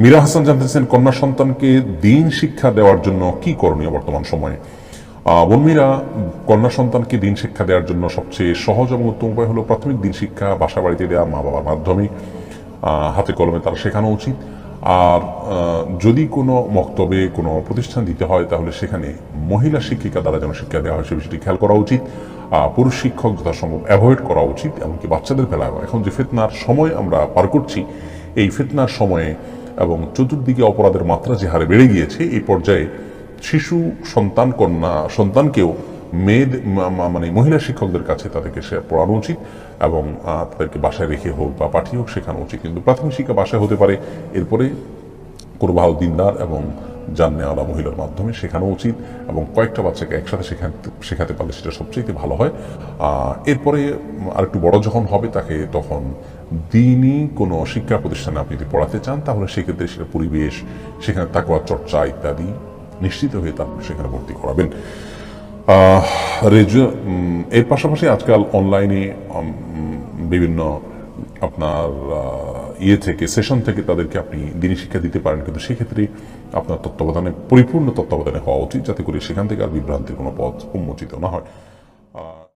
মীরা হাসান জানতেছেন কন্যা সন্তানকে দিন শিক্ষা দেওয়ার জন্য কি করণীয় বর্তমান সময়ে? আহ, বোন মীরা কন্যা সন্তানকে দিন শিক্ষা দেওয়ার জন্য সবচেয়ে সহজ এবং উত্তম উপায় হলো প্রাথমিক দিন শিক্ষা বাসা বাড়িতে দেওয়া মা বাবার মাধ্যমে। হাতে কলমে তারা শেখানো উচিত। আর যদি কোনো মক্তবে কোনো প্রতিষ্ঠান দিতে হয় তাহলে সেখানে মহিলা শিক্ষিকা দ্বারা যেন শিক্ষা দেওয়া হয় সে বিষয়টি খেয়াল করা উচিত। পুরুষ শিক্ষক যথাসম্ভব অ্যাভয়েড করা উচিত এমনকি বাচ্চাদের বেলায় এখন যে ফেতনার সময় আমরা পার করছি এই ফেতনার সময়ে এবং চতুর্দিকে অপরাধের মাত্রা যে হারে বেড়ে গিয়েছে, এই পর্যায়ে শিশু, সন্তান, কন্যা, সন্তানকেও মেয়ে মানে মহিলা শিক্ষকদের কাছে তাদেরকে সে পড়ানো উচিত এবং তাদেরকে বাসায় রেখে হোক বা পাঠিয়ে হোক শেখানো উচিত। কিন্তু প্রাথমিক শিক্ষা বাসায় হতে পারে, এরপরে কোনো ভালো দিনদার এবং জান নেওয়ালা মহিলার মাধ্যমে শেখানো উচিত এবং কয়েকটা বাচ্চাকে একসাথে শেখাতে শেখাতে পারলে সেটা সবচেয়ে ভালো হয়। এরপরে আরেকটু বড় যখন হবে তাকে তখন দিনই কোনো শিক্ষা প্রতিষ্ঠানে আপনি যদি পড়াতে চান, তাহলে সেক্ষেত্রে সেটা পরিবেশ, সেখানে তাকওয়ার চর্চা ইত্যাদি নিশ্চিত হয়ে তারপর সেখানে ভর্তি করাবেন। রেজু- এর পাশাপাশি আজকাল অনলাইনে বিভিন্ন আপনার ইয়ে থেকে, সেশন থেকে তাদেরকে আপনি দিনী শিক্ষা দিতে পারেন। কিন্তু সেক্ষেত্রে আপনার তত্ত্বাবধানে, পরিপূর্ণ তত্ত্বাবধানে হওয়া উচিত, যাতে করে সেখান থেকে আর বিভ্রান্তির কোনো পথ উন্মোচিত না হয়।